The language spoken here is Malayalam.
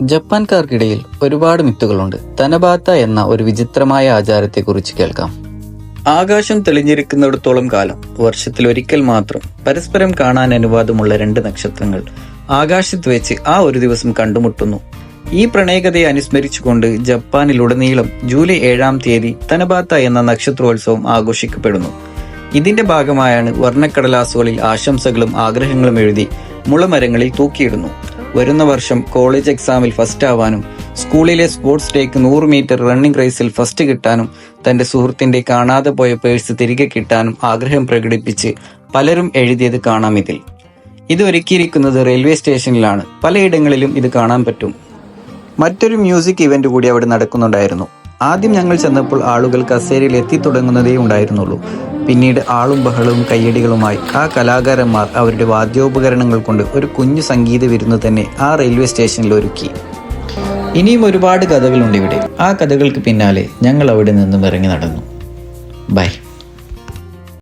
ജപ്പാൻകാർക്കിടയിൽ ഒരുപാട് മിത്തുകളുണ്ട്. തനബാത്ത എന്ന ഒരു വിചിത്രമായ ആചാരത്തെക്കുറിച്ച് കേൾക്കാം. ആകാശം തെളിഞ്ഞിരിക്കുന്നിടത്തോളം കാലം വർഷത്തിൽ ഒരിക്കൽ മാത്രം പരസ്പരം കാണാൻ അനുവാദമുള്ള രണ്ട് നക്ഷത്രങ്ങൾ ആകാശത്ത് വെച്ച് ആ ഒരു ദിവസം കണ്ടുമുട്ടുന്നു. ഈ പ്രണയകഥയെ അനുസ്മരിച്ചുകൊണ്ട് ജപ്പാനിലുടനീളം ജൂലൈ ഏഴാം തീയതി തനബാത്ത എന്ന നക്ഷത്രോത്സവം ആഘോഷിക്കപ്പെടുന്നു. ഇതിന്റെ ഭാഗമായാണ് വർണക്കടലാസുകളിൽ ആശംസകളും ആഗ്രഹങ്ങളും എഴുതി മുളമരങ്ങളിൽ തൂക്കിയിടുന്നു. വരുന്ന വർഷം കോളേജ് എക്സാമിൽ ഫസ്റ്റ് ആവാനും സ്കൂളിലെ സ്പോർട്സ് ഡേക്ക് നൂറ് മീറ്റർ റണ്ണിംഗ് റേസിൽ ഫസ്റ്റ് കിട്ടാനും തന്റെ സുഹൃത്തിന്റെ കാണാതെ പോയ പേഴ്സ് തിരികെ കിട്ടാനും ആഗ്രഹം പ്രകടിപ്പിച്ച് പലരും എഴുതിയത് കാണാം ഇതിൽ. ഇത് ഒരുക്കിയിരിക്കുന്നത് റെയിൽവേ സ്റ്റേഷനിലാണ് പലയിടങ്ങളിലും ഇത് കാണാൻ പറ്റും. മറ്റൊരു മ്യൂസിക് ഇവന്റ് കൂടി അവിടെ നടക്കുന്നുണ്ടായിരുന്നു. ആദ്യം ഞങ്ങൾ ചെന്നപ്പോൾ ആളുകൾ കസേരയിൽ എത്തി തുടങ്ങുന്നതേ ഉണ്ടായിരുന്നുള്ളൂ. പിന്നീട് ആളും ബഹളവും കയ്യടികളുമായി ആ കലാകാരന്മാർ അവരുടെ വാദ്യോപകരണങ്ങൾ കൊണ്ട് ഒരു കുഞ്ഞു സംഗീത വിരുന്ന് തന്നെ ആ റെയിൽവേ സ്റ്റേഷനിൽ ഒരുക്കി. ഇനിയും ഒരുപാട് കഥകളുണ്ട് ഇവിടെ. ആ കഥകൾക്ക് പിന്നാലെ ഞങ്ങൾ അവിടെ നിന്നും ഇറങ്ങി നടന്നു. ബൈ.